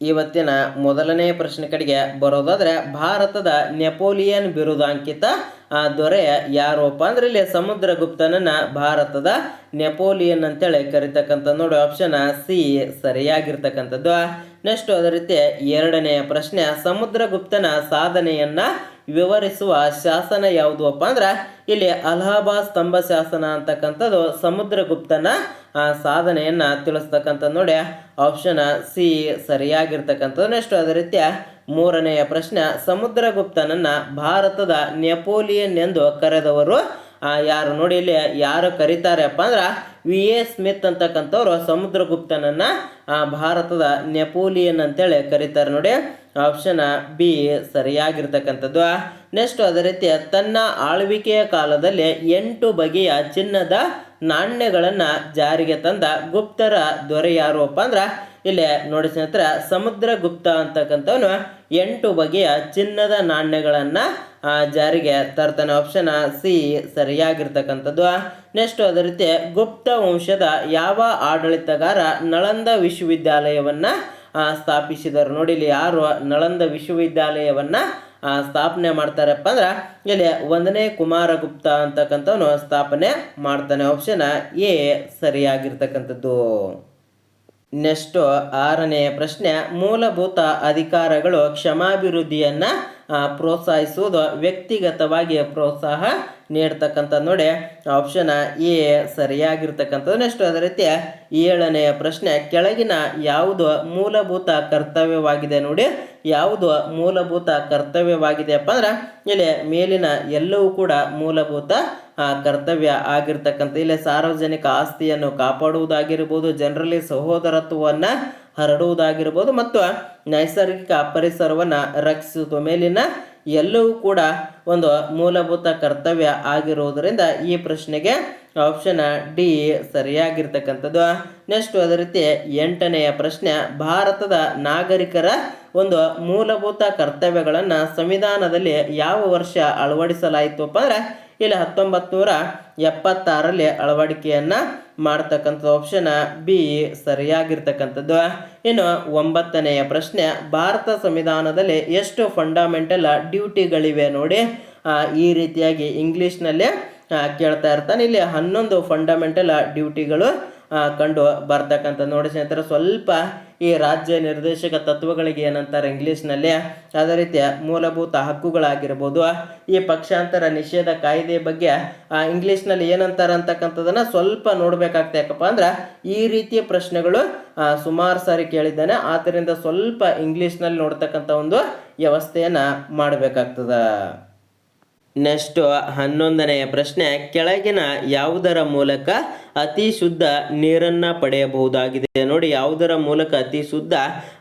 ಇವತ್ತಿನ ಮೊದಲನೇ ಪ್ರಶ್ನೆ ಕಡೆಗೆ ಬರೋದಾದ್ರೆ ಭಾರತದ ನೆಪೋಲಿಯನ್ ಬಿರುದಾಂಕಿತ ಆ, ದೊರೆ ಯಾರಪ್ಪ ಅಂದ್ರೆ ಇಲ್ಲಿ ಸಮುದ್ರಗುಪ್ತನನ್ನ ಭಾರತದ ನೆಪೋಲಿಯನ್ ಅಂತೇಳಿ ಕರಿತಕ್ಕಂಥ ನೋಡಿ ಆಪ್ಷನ್ ಸಿ ಸರಿಯಾಗಿರ್ತಕ್ಕಂಥದ್ದು. ನೆಕ್ಸ್ಟ್ ಅದೇ ರೀತಿ ಎರಡನೆಯ ಪ್ರಶ್ನೆ ಸಮುದ್ರಗುಪ್ತನ ಸಾಧನೆಯನ್ನ ವಿವರಿಸುವ ಶಾಸನ ಯಾವುದು ಅಪ್ಪ ಅಂದ್ರೆ ಇಲ್ಲಿ ಅಲಹಾಬಾದ್ ಸ್ತಂಭ ಶಾಸನ ಅಂತಕ್ಕಂಥದ್ದು ಸಮುದ್ರಗುಪ್ತನ ಸಾಧನೆಯನ್ನ ತಿಳಿಸ್ತಕ್ಕಂಥದ್ದು ನೋಡಿ. ಆಪ್ಷನ್ ಸಿ ಸರಿಯಾಗಿರ್ತಕ್ಕಂಥದ್ದು ನೆಕ್ಸ್ಟ್ ಅದೇ ರೀತಿಯ ಮೂರನೆಯ ಪ್ರಶ್ನೆ, ಸಮುದ್ರಗುಪ್ತನನ್ನ ಭಾರತದ ನೆಪೋಲಿಯನ್ ಎಂದು ಕರೆದವರು ಯಾರು ನೋಡಿ ಇಲ್ಲಿ ಯಾರು ಕರೀತಾರಪ್ಪ ಅಂದ್ರೆ ವಿ. ಎ. ಸ್ಮಿತ್ ಅಂತಕ್ಕಂಥವ್ರು ಸಮುದ್ರಗುಪ್ತನನ್ನ ಭಾರತದ ನೆಪೋಲಿಯನ್ ಅಂತೇಳಿ ಕರೀತಾರೆ ನೋಡಿ. ಆಪ್ಷನ್ ಬಿ ಸರಿಯಾಗಿರ್ತಕ್ಕಂಥದ್ದು. ನೆಕ್ಸ್ಟ್ ಅದೇ ರೀತಿ, ತನ್ನ ಆಳ್ವಿಕೆಯ ಕಾಲದಲ್ಲಿ ಎಂಟು ಬಗೆಯ ಚಿನ್ನದ ನಾಣ್ಯಗಳನ್ನು ಜಾರಿಗೆ ತಂದ ಗುಪ್ತರ ದೊರೆ ಯಾರು ಅಂದ್ರೆ, ಇಲ್ಲಿ ನೋಡಿ ಸಮುದ್ರ ಗುಪ್ತ ಅಂತಕ್ಕಂಥವನು ಎಂಟು ಬಗೆಯ ಚಿನ್ನದ ನಾಣ್ಯಗಳನ್ನು ಜಾರಿಗೆ ತರ್ತಾನೆ. ಆಪ್ಷನ್ ಸಿ ಸರಿಯಾಗಿರ್ತಕ್ಕಂಥದ್ದು. ನೆಕ್ಸ್ಟ್ ಅದೇ ರೀತಿ, ಗುಪ್ತ ವಂಶದ ಯಾವ ಆಡಳಿತಗಾರ ನಳಂದ ವಿಶ್ವವಿದ್ಯಾಲಯವನ್ನು ಸ್ಥಾಪಿಸಿದರು. ನೋಡಿ, ಇಲ್ಲಿ ಯಾರು ನಳಂದ ವಿಶ್ವವಿದ್ಯಾಲಯವನ್ನು ಸ್ಥಾಪನೆ ಮಾಡ್ತಾರಪ್ಪ ಅಂದ್ರೆ, ಇಲ್ಲಿ ಒಂದನೇ ಕುಮಾರಗುಪ್ತ ಅಂತಕ್ಕಂಥವನು ಸ್ಥಾಪನೆ ಮಾಡ್ತಾನೆ. ಆಪ್ಷನ್ ಎ ಸರಿಯಾಗಿರ್ತಕ್ಕಂಥದ್ದು. ನೆಕ್ಸ್ಟ್ ಆರನೆಯ ಪ್ರಶ್ನೆ, ಮೂಲಭೂತ ಅಧಿಕಾರಗಳು ಕ್ಷಮಾಭಿವೃದ್ಧಿಯನ್ನು ಪ್ರೋತ್ಸಾಹಿಸುವುದು ವ್ಯಕ್ತಿಗತವಾಗಿ ಪ್ರೋತ್ಸಾಹ ನೀಡ್ತಕ್ಕಂಥ ನೋಡಿ ಆಪ್ಷನ್ ಎ ಸರಿಯಾಗಿರ್ತಕ್ಕಂಥದ್ದು ನೆಕ್ಸ್ಟ್ ಅದೇ ರೀತಿ ಏಳನೆಯ ಪ್ರಶ್ನೆ, ಕೆಳಗಿನ ಯಾವುದು ಮೂಲಭೂತ ಕರ್ತವ್ಯವಾಗಿದೆ ನೋಡಿ, ಯಾವುದು ಮೂಲಭೂತ ಕರ್ತವ್ಯವಾಗಿದೆಯಪ್ಪ ಅಂದ್ರೆ, ಇಲ್ಲಿ ಮೇಲಿನ ಎಲ್ಲವೂ ಕೂಡ ಮೂಲಭೂತ ಕರ್ತವ್ಯ ಆಗಿರ್ತಕ್ಕಂಥ, ಇಲ್ಲಿ ಸಾರ್ವಜನಿಕ ಆಸ್ತಿಯನ್ನು ಕಾಪಾಡುವುದಾಗಿರ್ಬೋದು, ಜನರಲ್ಲಿ ಸಹೋದರತ್ವವನ್ನು ಹರಡುವುದಾಗಿರ್ಬೋದು, ಮತ್ತು ನೈಸರ್ಗಿಕ ಪರಿಸರವನ್ನು ರಕ್ಷಿಸುವ ಮೇಲಿನ ಎಲ್ಲವೂ ಕೂಡ ಒಂದು ಮೂಲಭೂತ ಕರ್ತವ್ಯ ಆಗಿರುವುದರಿಂದ ಈ ಪ್ರಶ್ನೆಗೆ ಆಪ್ಷನ್ ಡಿ ಸರಿಯಾಗಿರ್ತಕ್ಕಂಥದ್ದು. ನೆಕ್ಸ್ಟ್ ಅದೇ ರೀತಿ ಎಂಟನೆಯ ಪ್ರಶ್ನೆ, ಭಾರತದ ನಾಗರಿಕರ ಒಂದು ಮೂಲಭೂತ ಕರ್ತವ್ಯಗಳನ್ನು ಸಂವಿಧಾನದಲ್ಲಿ ಯಾವ ವರ್ಷ ಅಳವಡಿಸಲಾಯಿತು ಅಂದರೆ ಇಲ್ಲಿ ಹತ್ತೊಂಬತ್ತು ನೂರ ಎಪ್ಪತ್ತಾರರಲ್ಲಿ ಅಳವಡಿಕೆಯನ್ನು ಮಾಡ್ತಕ್ಕಂಥದ್ದು ಆಪ್ಷನ್ ಬಿ ಸರಿಯಾಗಿರ್ತಕ್ಕಂಥದ್ದು. ಇನ್ನು ಒಂಬತ್ತನೆಯ ಪ್ರಶ್ನೆ, ಭಾರತ ಸಂವಿಧಾನದಲ್ಲಿ ಎಷ್ಟು ಫಂಡಮೆಂಟಲ್ ಡ್ಯೂಟಿಗಳಿವೆ ನೋಡಿ. ಈ ರೀತಿಯಾಗಿ ಇಂಗ್ಲೀಷ್ನಲ್ಲೇ ಕೇಳ್ತಾ ಇರ್ತಾನೆ. ಇಲ್ಲಿ ಹನ್ನೊಂದು ಫಂಡಮೆಂಟಲ್ ಡ್ಯೂಟಿಗಳು ಕಂಡು ಬರ್ತಕ್ಕಂಥ ನೋಡಿ ಸ್ನೇಹಿತರೆ. ಸ್ವಲ್ಪ ಈ ರಾಜ್ಯ ನಿರ್ದೇಶಕ ತತ್ವಗಳಿಗೆ ಏನಂತಾರೆ ಇಂಗ್ಲೀಷ್ನಲ್ಲಿ, ಅದೇ ರೀತಿಯ ಮೂಲಭೂತ ಹಕ್ಕುಗಳಾಗಿರ್ಬೋದು, ಈ ಪಕ್ಷಾಂತರ ನಿಷೇಧ ಕಾಯ್ದೆ ಬಗ್ಗೆ ಇಂಗ್ಲೀಷ್ನಲ್ಲಿ ಏನಂತಾರೆ ಅಂತಕ್ಕಂಥದ್ದನ್ನು ಸ್ವಲ್ಪ ನೋಡಬೇಕಾಗ್ತದೆ ಯಾಕಪ್ಪ ಅಂದ್ರೆ, ಈ ರೀತಿಯ ಪ್ರಶ್ನೆಗಳು ಸುಮಾರು ಸಾರಿ ಕೇಳಿದ್ದಾನೆ, ಆದ್ದರಿಂದ ಸ್ವಲ್ಪ ಇಂಗ್ಲೀಷ್ನಲ್ಲಿ ನೋಡ್ತಕ್ಕಂಥ ಒಂದು ವ್ಯವಸ್ಥೆಯನ್ನು ಮಾಡಬೇಕಾಗ್ತದ. ನೆಕ್ಸ್ಟ್ ಹನ್ನೊಂದನೆಯ ಪ್ರಶ್ನೆ ಕೆಳಗಿನ ಯಾವುದರ ಮೂಲಕ ಅತಿ ಶುದ್ಧ ನೀರನ್ನು ಪಡೆಯಬಹುದಾಗಿದೆ? ನೋಡಿ ಯಾವುದರ ಮೂಲಕ ಅತಿ ಶುದ್ಧ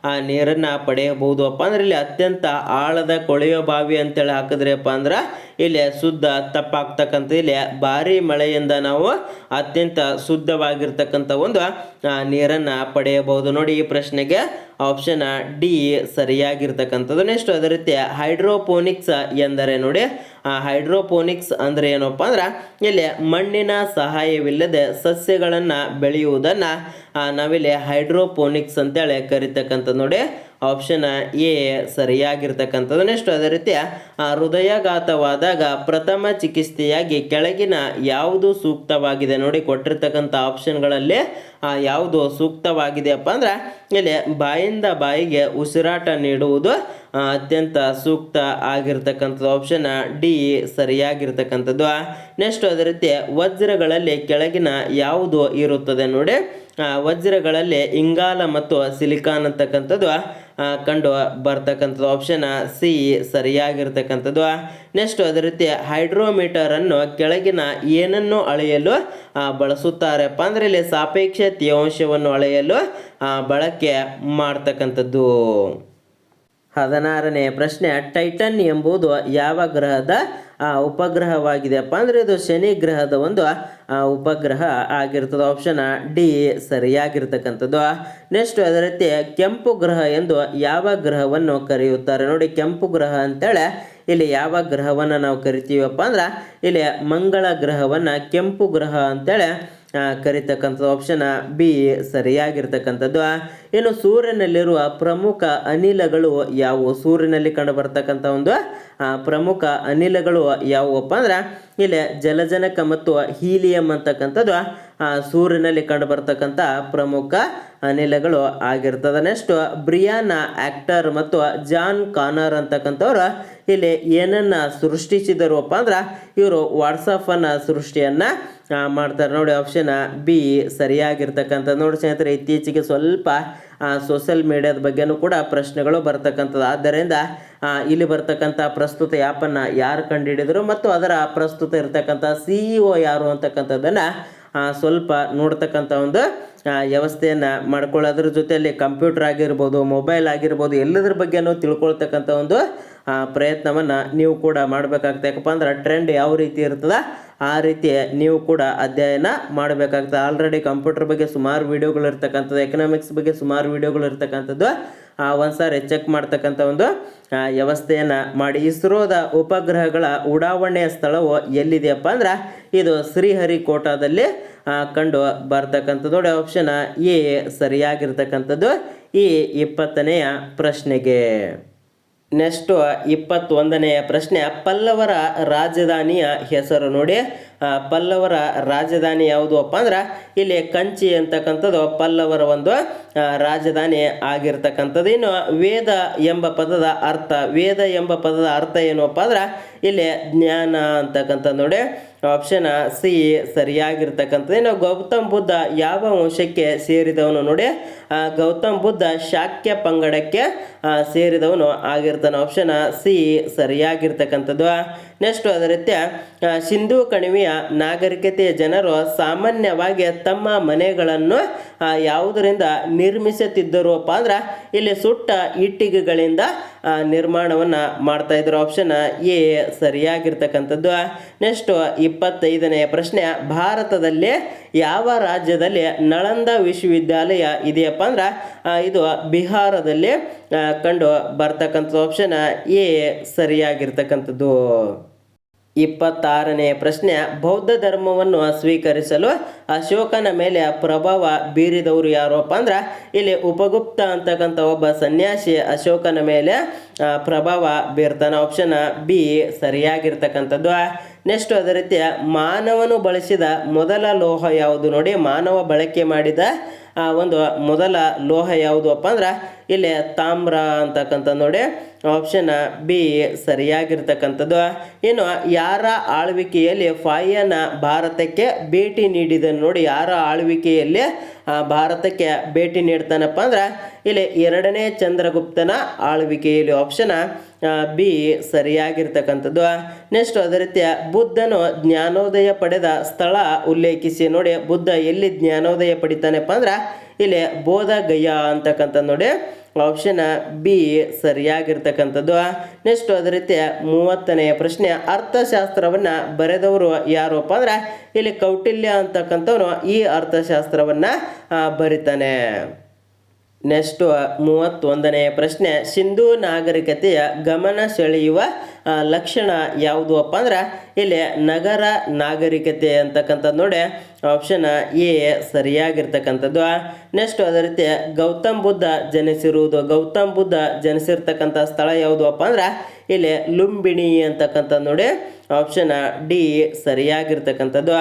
ಆ ನೀರನ್ನು ಪಡೆಯಬಹುದು? ಅಪ್ಪ ಅಂದ್ರೆ ಇಲ್ಲಿ ಅತ್ಯಂತ ಆಳದ ಕೊಳೆಯೋ ಬಾವಿ ಅಂತೇಳಿ ಹಾಕಿದ್ರಪ್ಪ ಅಂದ್ರೆ ಇಲ್ಲಿ ಶುದ್ಧ ತಪ್ಪಾಗ್ತಕ್ಕಂಥ ಇಲ್ಲಿ ಭಾರಿ ಮಳೆಯಿಂದ ನಾವು ಅತ್ಯಂತ ಶುದ್ಧವಾಗಿರ್ತಕ್ಕಂಥ ಒಂದು ಆ, ನೀರನ್ನು ಪಡೆಯಬಹುದು. ನೋಡಿ ಈ ಪ್ರಶ್ನೆಗೆ ಆಪ್ಷನ್ ಡಿ ಸರಿಯಾಗಿರ್ತಕ್ಕಂಥದ್ದು. ನೆಕ್ಸ್ಟ್ ಅದೇ ರೀತಿ ಹೈಡ್ರೋಪೋನಿಕ್ಸ್ ಎಂದರೆ ನೋಡಿ ಹೈಡ್ರೋಪೋನಿಕ್ಸ್ ಅಂದರೆ ಏನಪ್ಪ ಅಂದ್ರೆ ಇಲ್ಲಿ ಮಣ್ಣಿನ ಸಹಾಯವಿಲ್ಲದೆ ಸಸ್ಯಗಳನ್ನು ಬೆಳೆಯುವುದನ್ನು ನಾವಿಲ್ಲಿ ಹೈಡ್ರೋಪೋನಿಕ್ಸ್ ಅಂತೇಳಿ ಕರಿತಕ್ಕಂಥದ್ದು ನೋಡಿ. ಆಪ್ಷನ್ ಎ ಸರಿಯಾಗಿರ್ತಕ್ಕಂಥದ್ದು ನೆಕ್ಸ್ಟ್ ಅದೇ ರೀತಿ ಹೃದಯಾಘಾತವಾದಾಗ ಪ್ರಥಮ ಚಿಕಿತ್ಸೆಯಾಗಿ ಕೆಳಗಿನ ಯಾವುದು ಸೂಕ್ತವಾಗಿದೆ ನೋಡಿ ಕೊಟ್ಟಿರ್ತಕ್ಕಂಥ ಆಪ್ಷನ್ಗಳಲ್ಲಿ ಯಾವುದು ಸೂಕ್ತವಾಗಿದೆಯಪ್ಪ ಅಂದ್ರೆ ಇಲ್ಲಿ ಬಾಯಿಂದ ಬಾಯಿಗೆ ಉಸಿರಾಟ ನೀಡುವುದು ಅತ್ಯಂತ ಸೂಕ್ತ ಆಗಿರ್ತಕ್ಕಂಥದ್ದು ಆಪ್ಷನ್ ಡಿ ಸರಿಯಾಗಿರ್ತಕ್ಕಂಥದ್ದು. ನೆಕ್ಸ್ಟ್ ಅದೇ ರೀತಿ ವಜ್ರಗಳಲ್ಲಿ ಕೆಳಗಿನ ಯಾವುದು ಇರುತ್ತದೆ ನೋಡಿ. ವಜ್ರಗಳಲ್ಲಿ ಇಂಗಾಲ ಮತ್ತು ಸಿಲಿಕಾನ್ ಅಂತಕ್ಕಂಥದ್ದು ಕಂಡು ಬರ್ತಕ್ಕಂಥದ್ದು ಆಪ್ಷನ್ ಸಿ ಸರಿಯಾಗಿರ್ತಕ್ಕಂಥದ್ದು. ನೆಕ್ಸ್ಟ್ ಅದೇ ರೀತಿ ಹೈಡ್ರೋಮೀಟರನ್ನು ಕೆಳಗಿನ ಏನನ್ನು ಅಳೆಯಲು ಬಳಸುತ್ತಾರಪ್ಪ ಅಂದರೆ ಇಲ್ಲಿ ಸಾಪೇಕ್ಷ ತೇವಾಂಶವನ್ನು ಅಳೆಯಲು ಬಳಕೆ ಮಾಡ್ತಕ್ಕಂಥದ್ದು. ಹದಿನಾರನೆಯ ಪ್ರಶ್ನೆ, ಟೈಟನ್ ಎಂಬುದು ಯಾವ ಗ್ರಹದ ಉಪಗ್ರಹವಾಗಿದೆಯಪ್ಪ ಅಂದರೆ ಇದು ಶನಿ ಗ್ರಹದ ಒಂದು ಉಪಗ್ರಹ ಆಗಿರ್ತದೆ. ಆಪ್ಷನ್ ಡಿ ಸರಿಯಾಗಿರ್ತಕ್ಕಂಥದ್ದು. ನೆಕ್ಸ್ಟ್ ಅದೇ ರೀತಿ ಕೆಂಪು ಗ್ರಹ ಎಂದು ಯಾವ ಗ್ರಹವನ್ನು ಕರೆಯುತ್ತಾರೆ? ನೋಡಿ, ಕೆಂಪು ಗ್ರಹ ಅಂತೇಳಿ ಇಲ್ಲಿ ಯಾವ ಗ್ರಹವನ್ನು ನಾವು ಕರಿತೀವಪ್ಪ ಅಂದ್ರೆ ಇಲ್ಲಿ ಮಂಗಳ ಗ್ರಹವನ್ನು ಕೆಂಪು ಗ್ರಹ ಅಂತೇಳಿ ಆ, ಕರಿತಕ್ಕಂಥದ್ದು ಆಪ್ಷನ್ ಬಿ ಸರಿಯಾಗಿರ್ತಕ್ಕಂಥದ್ದು. ಇನ್ನು ಸೂರ್ಯನಲ್ಲಿರುವ ಪ್ರಮುಖ ಅನಿಲಗಳು ಯಾವುವು? ಸೂರ್ಯನಲ್ಲಿ ಕಂಡು ಬರ್ತಕ್ಕಂಥ ಒಂದು ಪ್ರಮುಖ ಅನಿಲಗಳು ಯಾವುವಪ್ಪ ಅಂದ್ರೆ ಇಲ್ಲಿ ಜಲಜನಕ ಮತ್ತು ಹೀಲಿಯಂ ಅಂತಕ್ಕಂಥದ್ದು ಸೂರ್ಯನಲ್ಲಿ ಕಂಡು ಬರ್ತಕ್ಕಂಥ ಪ್ರಮುಖ ಅನಿಲಗಳು ಆಗಿರ್ತದೆ. ನೆಕ್ಸ್ಟ್ ಬ್ರಿಯಾನ ಆಕ್ಟರ್ ಮತ್ತು ಜಾನ್ ಕಾನರ್ ಅಂತಕ್ಕಂಥವ್ರು ಇಲ್ಲಿ ಏನನ್ನ ಸೃಷ್ಟಿಸಿದರುಪ್ಪ ಅಂದ್ರೆ ಇವರು ವಾಟ್ಸಪ್ಪನ್ನು ಸೃಷ್ಟಿಯನ್ನು ಮಾಡ್ತಾರೆ. ನೋಡಿ ಆಪ್ಷನ್ ಬಿ ಸರಿಯಾಗಿರ್ತಕ್ಕಂಥ ನೋಡಿ ಸ್ನೇಹಿತರೆ, ಇತ್ತೀಚೆಗೆ ಸ್ವಲ್ಪ ಸೋಷಿಯಲ್ ಮೀಡಿಯಾದ ಬಗ್ಗೆನೂ ಕೂಡ ಪ್ರಶ್ನೆಗಳು ಬರ್ತಕ್ಕಂಥದ್ದು. ಆದ್ದರಿಂದ ಇಲ್ಲಿ ಬರ್ತಕ್ಕಂಥ ಪ್ರಸ್ತುತ ಆ್ಯಪನ್ನು ಯಾರು ಕಂಡುಹಿಡಿದರು ಮತ್ತು ಅದರ ಪ್ರಸ್ತುತ ಇರತಕ್ಕಂಥ ಸಿ ಇ ಒ ಯಾರು ಅಂತಕ್ಕಂಥದ್ದನ್ನು ಸ್ವಲ್ಪ ನೋಡ್ತಕ್ಕಂಥ ಒಂದು ವ್ಯವಸ್ಥೆಯನ್ನು ಮಾಡ್ಕೊಳ್ಳೋದ್ರ ಜೊತೆಯಲ್ಲಿ ಕಂಪ್ಯೂಟರ್ ಆಗಿರ್ಬೋದು, ಮೊಬೈಲ್ ಆಗಿರ್ಬೋದು, ಎಲ್ಲದ್ರ ಬಗ್ಗೆನೂ ತಿಳ್ಕೊಳ್ತಕ್ಕಂಥ ಒಂದು ಪ್ರಯತ್ನವನ್ನು ನೀವು ಕೂಡ ಮಾಡಬೇಕಾಗ್ತದೆ. ಯಾಕಪ್ಪ ಅಂದ್ರೆ ಟ್ರೆಂಡ್ ಯಾವ ರೀತಿ ಇರ್ತದೆ, ಆ ರೀತಿ ನೀವು ಕೂಡ ಅಧ್ಯಯನ ಮಾಡಬೇಕಾಗ್ತದೆ. ಆಲ್ರೆಡಿ ಕಂಪ್ಯೂಟರ್ ಬಗ್ಗೆ ಸುಮಾರು ವಿಡಿಯೋಗಳು ಇರ್ತಕ್ಕಂಥದ್ದು ಎಕನಾಮಿಕ್ಸ್ ಬಗ್ಗೆ ಸುಮಾರು ವಿಡಿಯೋಗಳು ಇರ್ತಕ್ಕಂಥದ್ದು. ಒಂದ್ಸಾರಿ ಚೆಕ್ ಮಾಡ್ತಕ್ಕಂಥ ಒಂದು ಆ, ವ್ಯವಸ್ಥೆಯನ್ನು ಮಾಡಿ. ಇಸ್ರೋದ ಉಪಗ್ರಹಗಳ ಉಡಾವಣೆಯ ಸ್ಥಳವು ಎಲ್ಲಿದೆಯಪ್ಪ ಅಂದ್ರೆ ಇದು ಶ್ರೀಹರಿಕೋಟಾದಲ್ಲಿ ಕಂಡು ಬರ್ತಕ್ಕಂಥದ್ದು. ನೋಡಿ ಆಪ್ಷನ್ ಎ ಸರಿಯಾಗಿರ್ತಕ್ಕಂಥದ್ದು. ಈ ಇಪ್ಪತ್ತನೆಯ ಪ್ರಶ್ನೆಗೆ. ನೆಕ್ಸ್ಟು ಇಪ್ಪತ್ತೊಂದನೆಯ ಪ್ರಶ್ನೆ ಪಲ್ಲವರ ರಾಜಧಾನಿಯ ಹೆಸರು ನೋಡಿ. ಆ, ಪಲ್ಲವರ ರಾಜಧಾನಿ ಯಾವುದು ಅಪ್ಪ ಅಂದ್ರೆ ಇಲ್ಲಿ ಕಂಚಿ ಅಂತಕ್ಕಂಥದ್ದು ಪಲ್ಲವರ ಒಂದು ರಾಜಧಾನಿ ಆಗಿರ್ತಕ್ಕಂಥದ್ದು. ಇನ್ನು ವೇದ ಎಂಬ ಪದದ ಅರ್ಥ, ವೇದ ಎಂಬ ಪದದ ಅರ್ಥ ಏನಪ್ಪ ಅಂದ್ರೆ ಇಲ್ಲಿ ಜ್ಞಾನ ಅಂತಕ್ಕಂಥದ್ದು ನೋಡಿ. ಆಪ್ಷನ್ ಸಿ ಸರಿಯಾಗಿರ್ತಕ್ಕಂಥದ್ದು. ಇನ್ನು ಗೌತಮ್ ಬುದ್ಧ ಯಾವ ವಂಶಕ್ಕೆ ಸೇರಿದವನು ನೋಡಿ. ಗೌತಮ್ ಬುದ್ಧ ಶಾಕ್ಯ ಪಂಗಡಕ್ಕೆ ಸೇರಿದವನು ಆಗಿರ್ತಾನೆ. ಆಪ್ಷನ್ ಸಿ ಸರಿಯಾಗಿರ್ತಕ್ಕಂಥದ್ದು. ನೆಕ್ಸ್ಟ್ ಅದೇ ಸಿಂಧೂ ಕಣಿವೆಯ ನಾಗರಿಕತೆಯ ಜನರು ಸಾಮಾನ್ಯವಾಗಿ ತಮ್ಮ ಮನೆಗಳನ್ನು ಯಾವುದರಿಂದ ನಿರ್ಮಿಸುತ್ತಿದ್ದರುಪ್ಪ ಅಂದ್ರೆ ಇಲ್ಲಿ ಸುಟ್ಟ ಇಟ್ಟಿಗೆಗಳಿಂದ ನಿರ್ಮಾಣವನ್ನು ಮಾಡ್ತಾ ಇದ್ರು. ಆಪ್ಷನ್ ಎ ಸರಿಯಾಗಿರ್ತಕ್ಕಂಥದ್ದು. ನೆಕ್ಸ್ಟ್ ಇಪ್ಪತ್ತೈದನೆಯ ಪ್ರಶ್ನೆ. ಭಾರತದಲ್ಲಿ ಯಾವ ರಾಜ್ಯದಲ್ಲಿ ನಳಂದ ವಿಶ್ವವಿದ್ಯಾಲಯ ಇದೆಯಪ್ಪ ಅಂದ್ರೆ ಇದು ಬಿಹಾರದಲ್ಲಿ ಕಂಡು ಬರ್ತಕ್ಕಂಥ ಆಪ್ಷನ್ ಎ ಸರಿಯಾಗಿರ್ತಕ್ಕಂಥದ್ದು. ಇಪ್ಪತ್ತಾರನೆಯ ಪ್ರಶ್ನೆ, ಬೌದ್ಧ ಧರ್ಮವನ್ನು ಸ್ವೀಕರಿಸಲು ಅಶೋಕನ ಮೇಲೆ ಪ್ರಭಾವ ಬೀರಿದವರು ಯಾರಪ್ಪ ಅಂದ್ರೆ, ಇಲ್ಲಿ ಉಪಗುಪ್ತ ಅಂತಕ್ಕಂಥ ಒಬ್ಬ ಸನ್ಯಾಸಿ ಅಶೋಕನ ಮೇಲೆ ಪ್ರಭಾವ ಬೀರ್ತಾನ. ಆಪ್ಷನ್ ಬಿ ಸರಿಯಾಗಿರ್ತಕ್ಕಂಥದ್ದು. ನೆಕ್ಸ್ಟ್ ಅದೇ ರೀತಿ, ಮಾನವನು ಬಳಸಿದ ಮೊದಲ ಲೋಹ ಯಾವುದು ನೋಡಿ, ಮಾನವ ಬಳಕೆ ಮಾಡಿದ ಒಂದು ಮೊದಲ ಲೋಹ ಯಾವುದು ಅಪ್ಪ ಅಂದ್ರೆ, ಇಲ್ಲಿ ತಾಮ್ರ ಅಂತಕ್ಕಂಥ ನೋಡಿ. ಆಪ್ಷನ್ ಬಿ ಸರಿಯಾಗಿರ್ತಕ್ಕಂಥದ್ದು. ಏನು ಯಾರ ಆಳ್ವಿಕೆಯಲ್ಲಿ ಫಾಯನ ಭಾರತಕ್ಕೆ ಭೇಟಿ ನೀಡಿದನು ನೋಡಿ, ಯಾರ ಆಳ್ವಿಕೆಯಲ್ಲಿ ಭಾರತಕ್ಕೆ ಭೇಟಿ ನೀಡ್ತಾನಪ್ಪ ಅಂದ್ರೆ, ಇಲ್ಲಿ ಎರಡನೇ ಚಂದ್ರಗುಪ್ತನ ಆಳ್ವಿಕೆಯಲ್ಲಿ ಆಪ್ಷನ್ ಬಿ ಸರಿಯಾಗಿರ್ತಕ್ಕಂಥದ್ದು. ನೆಕ್ಸ್ಟ್ ಅದೇ ರೀತಿಯ ಬುದ್ಧನು ಜ್ಞಾನೋದಯ ಪಡೆದ ಸ್ಥಳ ಉಲ್ಲೇಖಿಸಿ ನೋಡಿ, ಬುದ್ಧ ಎಲ್ಲಿ ಜ್ಞಾನೋದಯ ಪಡಿತಾನಪ್ಪ ಅಂದ್ರೆ, ಇಲ್ಲಿ ಬೋಧ ಗಯ್ಯ ಅಂತಕ್ಕಂಥ ನೋಡಿ. ಆಪ್ಷನ್ ಬಿ ಸರಿಯಾಗಿರ್ತಕ್ಕಂಥದ್ದು. ನೆಕ್ಸ್ಟ್ ಅದೇ ರೀತಿ ಮೂವತ್ತನೆಯ ಪ್ರಶ್ನೆ, ಅರ್ಥಶಾಸ್ತ್ರವನ್ನು ಬರೆದವರು ಯಾರಪ್ಪ ಅಂದ್ರೆ ಇಲ್ಲಿ ಕೌಟಿಲ್ಯ ಅಂತಕ್ಕಂಥವನು ಈ ಅರ್ಥಶಾಸ್ತ್ರವನ್ನು ಬರಿತಾನೆ. ನೆಕ್ಸ್ಟ್ ಮೂವತ್ತೊಂದನೆಯ ಪ್ರಶ್ನೆ, ಸಿಂಧೂ ನಾಗರಿಕತೆಯ ಗಮನ ಸೆಳೆಯುವ ಲಕ್ಷಣ ಯಾವುದು ಅಪ್ಪ ಅಂದ್ರೆ ಇಲ್ಲಿ ನಗರ ನಾಗರಿಕತೆ ಅಂತಕ್ಕಂಥದ್ದು ನೋಡಿ. ಆಪ್ಷನ್ ಎ ಸರಿಯಾಗಿರ್ತಕ್ಕಂಥದ್ದು. ನೆಕ್ಸ್ಟ್ ಅದೇ ರೀತಿ ಗೌತಮ್ ಬುದ್ಧ ಜನಿಸಿರುವುದು. ಗೌತಮ್ ಬುದ್ಧ ಜನಿಸಿರ್ತಕ್ಕಂಥ ಸ್ಥಳ ಯಾವುದು ಅಪ್ಪ ಅಂದ್ರೆ ಇಲ್ಲಿ ಲುಂಬಿಣಿ ಅಂತಕ್ಕಂಥದ್ದು ನೋಡಿ. ಆಪ್ಷನ್ ಡಿ ಸರಿಯಾಗಿರ್ತಕ್ಕಂಥದ್ದು.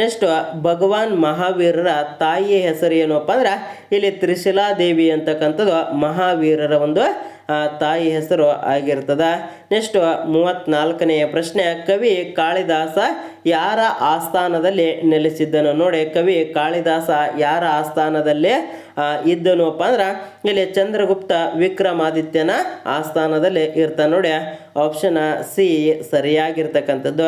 ನೆಕ್ಸ್ಟ್ ಭಗವಾನ್ ಮಹಾವೀರರ ತಾಯಿಯ ಹೆಸರು ಏನಪ್ಪ ಅಂದ್ರೆ ಇಲ್ಲಿ ತ್ರಿಶಿಲಾದೇವಿ ಅಂತಕ್ಕಂಥದ್ದು ಮಹಾವೀರರ ಒಂದು ತಾಯಿ ಹೆಸರು ಆಗಿರ್ತದ. ನೆಕ್ಸ್ಟ್ ಮೂವತ್ನಾಲ್ಕನೆಯ ಪ್ರಶ್ನೆ, ಕವಿ ಕಾಳಿದಾಸ ಯಾರ ಆಸ್ಥಾನದಲ್ಲಿ ನೆಲೆಸಿದ್ದನು? ನೋಡಿ, ಕವಿ ಕಾಳಿದಾಸ ಯಾರ ಆಸ್ಥಾನದಲ್ಲಿ ಇದ್ದನು ಅಪ್ಪ ಅಂದ್ರೆ ಇಲ್ಲಿ ಚಂದ್ರಗುಪ್ತ ವಿಕ್ರಮಾದಿತ್ಯನ ಆಸ್ಥಾನದಲ್ಲಿ ಇರ್ತಾನೆ. ನೋಡಿ ಆಪ್ಷನ್ ಸಿ ಸರಿಯಾಗಿರ್ತಕ್ಕಂಥದ್ದು.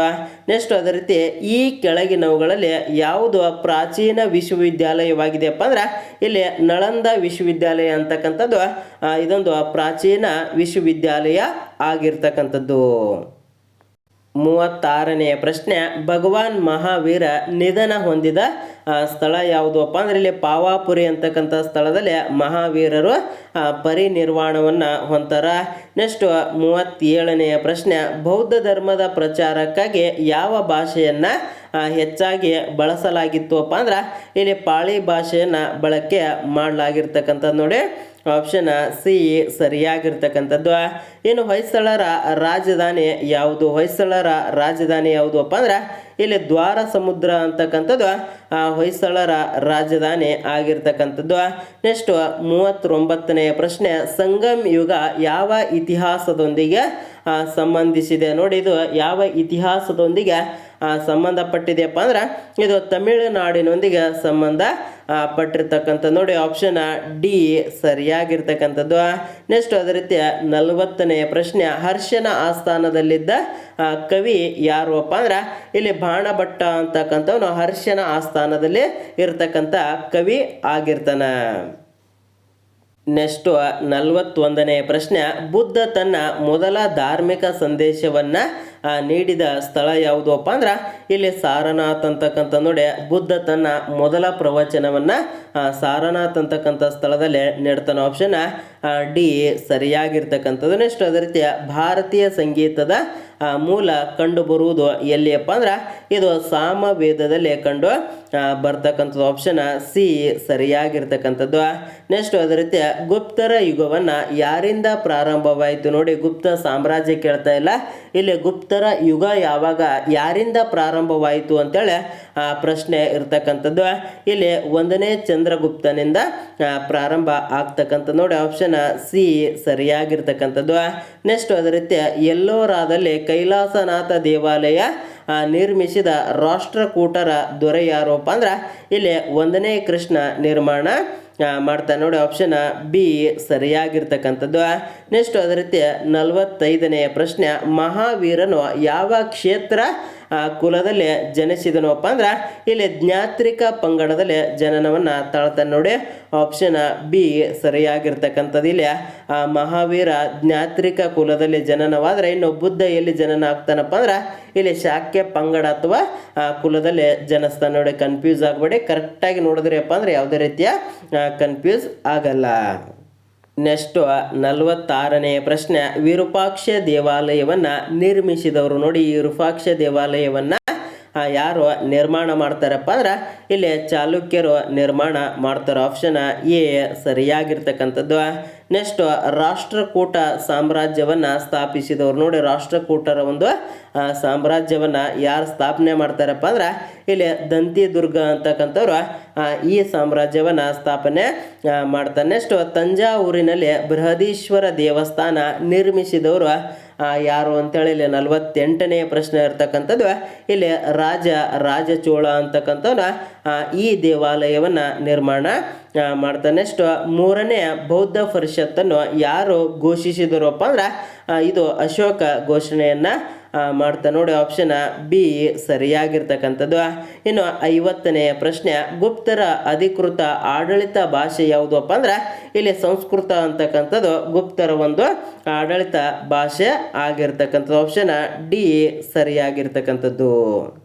ನೆಕ್ಸ್ಟ್ ಅದೇ ರೀತಿ, ಈ ಕೆಳಗಿನವುಗಳಲ್ಲಿ ಯಾವುದು ಪ್ರಾಚೀನ ವಿಶ್ವವಿದ್ಯಾಲಯವಾಗಿದೆಯಪ್ಪ ಅಂದ್ರೆ ಇಲ್ಲಿ ನಳಂದ ವಿಶ್ವವಿದ್ಯಾಲಯ ಅಂತಕ್ಕಂಥದ್ದು ಇದೊಂದು ಪ್ರಾಚೀನ ವಿಶ್ವವಿದ್ಯಾಲಯ ಆಗಿರ್ತಕ್ಕಂಥದ್ದು ಮೂವತ್ತಾರನೆಯ ಪ್ರಶ್ನೆ, ಭಗವಾನ್ ಮಹಾವೀರ ನಿಧನ ಹೊಂದಿದ ಸ್ಥಳ ಯಾವುದಪ್ಪ ಅಂದ್ರೆ ಇಲ್ಲಿ ಪಾವಾಪುರಿ ಅಂತಕ್ಕಂಥ ಸ್ಥಳದಲ್ಲಿ ಮಹಾವೀರರು ಪರಿನಿರ್ವಾಣವನ್ನು ಹೊಂತಾರ. ನೆಕ್ಸ್ಟ್ ಮೂವತ್ತೇಳನೆಯ ಪ್ರಶ್ನೆ, ಬೌದ್ಧ ಧರ್ಮದ ಪ್ರಚಾರಕ್ಕಾಗಿ ಯಾವ ಭಾಷೆಯನ್ನು ಹೆಚ್ಚಾಗಿ ಬಳಸಲಾಗಿತ್ತುಪ್ಪ ಅಂದ್ರೆ ಇಲ್ಲಿ ಪಾಳಿ ಭಾಷೆಯನ್ನು ಬಳಕೆ ಮಾಡಲಾಗಿರ್ತಕ್ಕಂಥದ್ದು ನೋಡಿ. ಆಪ್ಷನ್ ಸಿ ಸರಿಯಾಗಿರ್ತಕ್ಕಂಥದ್ದು. ಇನ್ನು ಹೊಯ್ಸಳರ ರಾಜಧಾನಿ ಯಾವುದು? ಹೊಯ್ಸಳರ ರಾಜಧಾನಿ ಯಾವುದಪ್ಪ ಅಂದ್ರೆ ಇಲ್ಲಿ ದ್ವಾರ ಸಮುದ್ರ ಅಂತಕ್ಕಂಥದ್ದು, ಆ ಹೊಯ್ಸಳರ ರಾಜಧಾನಿ ಆಗಿರ್ತಕ್ಕಂಥದ್ದು. ನೆಕ್ಸ್ಟ್ ಮೂವತ್ತೊಂಬತ್ತನೆಯ ಪ್ರಶ್ನೆ, ಸಂಗಮ್ ಯುಗ ಯಾವ ಇತಿಹಾಸದೊಂದಿಗೆ ಸಂಬಂಧಿಸಿದೆ? ನೋಡಿ, ಇದು ಯಾವ ಇತಿಹಾಸದೊಂದಿಗೆ ಸಂಬಂಧಪಟ್ಟಿದೆಯಪ್ಪ ಅಂದ್ರೆ ಇದು ತಮಿಳುನಾಡಿನೊಂದಿಗೆ ಸಂಬಂಧ ಪಟ್ಟಿರ್ತಕ್ಕಂಥ ನೋಡಿ ಆಪ್ಷನ್ ಡಿ ಸರಿಯಾಗಿರ್ತಕ್ಕಂಥದ್ದು. ನೆಕ್ಸ್ಟ್ ಅದೇ ರೀತಿಯ ನಲವತ್ತನೆಯ ಪ್ರಶ್ನೆ, ಹರ್ಷನ ಆಸ್ಥಾನದಲ್ಲಿದ್ದ ಕವಿ ಯಾರು ಅಪ್ಪ ಅಂದ್ರೆ, ಇಲ್ಲಿ ಬಾಣಭಟ್ಟ ಅಂತಕ್ಕಂಥವನು ಹರ್ಷನ ಆಸ್ಥಾನದಲ್ಲಿ ಇರ್ತಕ್ಕಂಥ ಕವಿ ಆಗಿರ್ತಾನ. ನೆಕ್ಸ್ಟ್ ನಲವತ್ತೊಂದನೆಯ ಪ್ರಶ್ನೆ, ಬುದ್ಧ ತನ್ನ ಮೊದಲ ಧಾರ್ಮಿಕ ಸಂದೇಶವನ್ನು ನೀಡಿದ ಸ್ಥಳ ಯಾವುದಪ್ಪ ಅಂದ್ರೆ ಇಲ್ಲಿ ಸಾರನಾಥ್ ಅಂತಕ್ಕಂಥ ನೋಡಿ ಬುದ್ಧ ತನ್ನ ಮೊದಲ ಪ್ರವಚನವನ್ನು ಸಾರನಾಥ್ ಅಂತಕ್ಕಂಥ ಸ್ಥಳದಲ್ಲಿ ನೀಡ್ತಾನೆ. ಆಪ್ಷನ್ ಡಿ, ಸರಿಯಾಗಿರ್ತಕ್ಕಂಥದ್ದು. ನೆಕ್ಸ್ಟ್ ಅದೇ ರೀತಿಯ ಭಾರತೀಯ ಸಂಗೀತದ ಮೂಲ ಕಂಡುಬರುವುದು ಎಲ್ಲಿಯಪ್ಪ ಅಂದ್ರೆ ಇದು ಸಾಮವೇದದಲ್ಲಿ ಕಂಡು ಬರ್ತಕ್ಕಂಥದ್ದು ಆಪ್ಷನ್ ಸಿ ಸರಿಯಾಗಿರ್ತಕ್ಕಂಥದ್ದು. ನೆಕ್ಸ್ಟ್ ಅದೇ ರೀತಿ ಗುಪ್ತರ ಯುಗವನ್ನು ಯಾರಿಂದ ಪ್ರಾರಂಭವಾಯಿತು ನೋಡಿ ಗುಪ್ತ ಸಾಮ್ರಾಜ್ಯ ಕೇಳ್ತಾ ಇಲ್ಲ. ಇಲ್ಲಿ ಗುಪ್ತರ ಯುಗ ಯಾವಾಗ ಯಾರಿಂದ ಪ್ರಾರಂಭವಾಯಿತು ಅಂತೇಳಿ ಆ, ಪ್ರಶ್ನೆ ಇರ್ತಕ್ಕಂಥದ್ದು. ಇಲ್ಲಿ ಒಂದನೇ ಚಂದ್ರಗುಪ್ತನಿಂದ ಪ್ರಾರಂಭ ಆಗ್ತಕ್ಕಂಥದ್ದು ನೋಡಿ ಆಪ್ಷನ್ ಸಿ ಸರಿಯಾಗಿರ್ತಕ್ಕಂಥದ್ದು. ನೆಕ್ಸ್ಟ್ ಅದೇ ರೀತಿ ಎಲ್ಲೋರಾದಲ್ಲಿ ಕೈಲಾಸನಾಥ ದೇವಾಲಯ ನಿರ್ಮಿಸಿದ ರಾಷ್ಟ್ರಕೂಟರ ದೊರೆ ಯಾರಪ್ಪ ಅಂದ್ರೆ ಇಲ್ಲಿ ಒಂದನೇ ಕೃಷ್ಣ ನಿರ್ಮಾಣ ಮಾಡ್ತಾ ನೋಡಿ ಆಪ್ಷನ್ ಬಿ ಸರಿಯಾಗಿರ್ತಕ್ಕಂಥದ್ದು. ನೆಕ್ಸ್ಟ್ ಅದೇ ರೀತಿ ನಲವತ್ತೈದನೆಯ ಪ್ರಶ್ನೆ, ಮಹಾವೀರನು ಯಾವ ಕ್ಷೇತ್ರ ಕುಲದಲ್ಲಿ ಜನಿಸಿದನಪ್ಪ ಅಂದ್ರೆ ಇಲ್ಲಿ ಜ್ಞಾತ್ರಿಕ ಪಂಗಡದಲ್ಲಿ ಜನನವನ್ನು ತಾಳ್ತಾನೆ ನೋಡಿ. ಆಪ್ಷನ್ ಬಿ ಸರಿಯಾಗಿರ್ತಕ್ಕಂಥದ್ದು ಇಲ್ಲಿ ಆ, ಮಹಾವೀರ ಜ್ಞಾತ್ರಿಕ ಕುಲದಲ್ಲಿ ಜನನವಾದರೆ ಇನ್ನು ಬುದ್ಧ ಎಲ್ಲಿ ಜನನ ಆಗ್ತಾನಪ್ಪ ಅಂದ್ರೆ ಇಲ್ಲಿ ಶಾಕ್ಯ ಪಂಗಡ ಅಥವಾ ಆ, ಕುಲದಲ್ಲಿ ಜನಿಸ್ತಾನೆ ನೋಡಿ. ಕನ್ಫ್ಯೂಸ್ ಆಗಬೇಡಿ. ಕರೆಕ್ಟಾಗಿ ನೋಡಿದ್ರಿಯಪ್ಪ ಅಂದ್ರೆ ಯಾವುದೇ ರೀತಿಯ ಕನ್ಫ್ಯೂಸ್ ಆಗಲ್ಲ. ನೆಕ್ಸ್ಟು ನಲವತ್ತಾರನೆಯ ಪ್ರಶ್ನೆ ವಿರೂಪಾಕ್ಷ ದೇವಾಲಯವನ್ನು ನಿರ್ಮಿಸಿದವರು ನೋಡಿ ವಿರೂಪಾಕ್ಷ ದೇವಾಲಯವನ್ನು ಯಾರು ನಿರ್ಮಾಣ ಮಾಡ್ತಾರಪ್ಪ ಅಂದ್ರೆ ಇಲ್ಲಿ ಚಾಲುಕ್ಯರು ನಿರ್ಮಾಣ ಮಾಡ್ತಾರೆ ಆಪ್ಷನ್ ಎ ಸರಿಯಾಗಿರ್ತಕ್ಕಂಥದ್ದು. ನೆಕ್ಸ್ಟ್ ರಾಷ್ಟ್ರಕೂಟ ಸಾಮ್ರಾಜ್ಯವನ್ನು ಸ್ಥಾಪಿಸಿದವರು ನೋಡಿ, ರಾಷ್ಟ್ರಕೂಟರ ಒಂದು ಸಾಮ್ರಾಜ್ಯವನ್ನು ಯಾರು ಸ್ಥಾಪನೆ ಮಾಡ್ತಾರಪ್ಪ ಅಂದ್ರೆ ಇಲ್ಲಿ ದಂತಿ ದುರ್ಗ ಅಂತಕ್ಕಂಥವ್ರು ಈ ಸಾಮ್ರಾಜ್ಯವನ್ನು ಸ್ಥಾಪನೆ ಮಾಡ್ತಾರೆ. ನೆಕ್ಸ್ಟ್ ತಂಜಾವೂರಿನಲ್ಲಿ ಬೃಹದೀಶ್ವರ ದೇವಸ್ಥಾನ ನಿರ್ಮಿಸಿದವರು ಯಾರು ಅಂತೇಳಿ ಇಲ್ಲಿ ನಲವತ್ತೆಂಟನೆಯ ಪ್ರಶ್ನೆ ಇರ್ತಕ್ಕಂಥದ್ದು. ಇಲ್ಲಿ ರಾಜ, ರಾಜಚೋಳ ಅಂತಕ್ಕಂಥವ್ನ ಈ ದೇವಾಲಯವನ್ನು ನಿರ್ಮಾಣ ಮಾಡ್ತಾನೆ. ನೆಕ್ಸ್ಟ್ ಮೂರನೇ ಬೌದ್ಧ ಪರಿಷತ್ತನ್ನು ಯಾರು ಘೋಷಿಸಿದರಪ್ಪ ಅಂದ್ರೆ ಇದು ಅಶೋಕ ಘೋಷಣೆಯನ್ನು ಮಾಡ್ತಾ ನೋಡಿ ಆಪ್ಷನ್ ಬಿ ಸರಿಯಾಗಿರ್ತಕ್ಕಂಥದ್ದು. ಇನ್ನು ಐವತ್ತನೆಯ ಪ್ರಶ್ನೆ, ಗುಪ್ತರ ಅಧಿಕೃತ ಆಡಳಿತ ಭಾಷೆ ಯಾವುದಪ್ಪ ಅಂದ್ರೆ, ಇಲ್ಲಿ ಸಂಸ್ಕೃತ ಅಂತಕ್ಕಂಥದ್ದು ಗುಪ್ತರ ಒಂದು ಆಡಳಿತ ಭಾಷೆ ಆಗಿರ್ತಕ್ಕಂಥದ್ದು. Option D ಸರಿಯಾಗಿರ್ತಕ್ಕಂಥದ್ದು.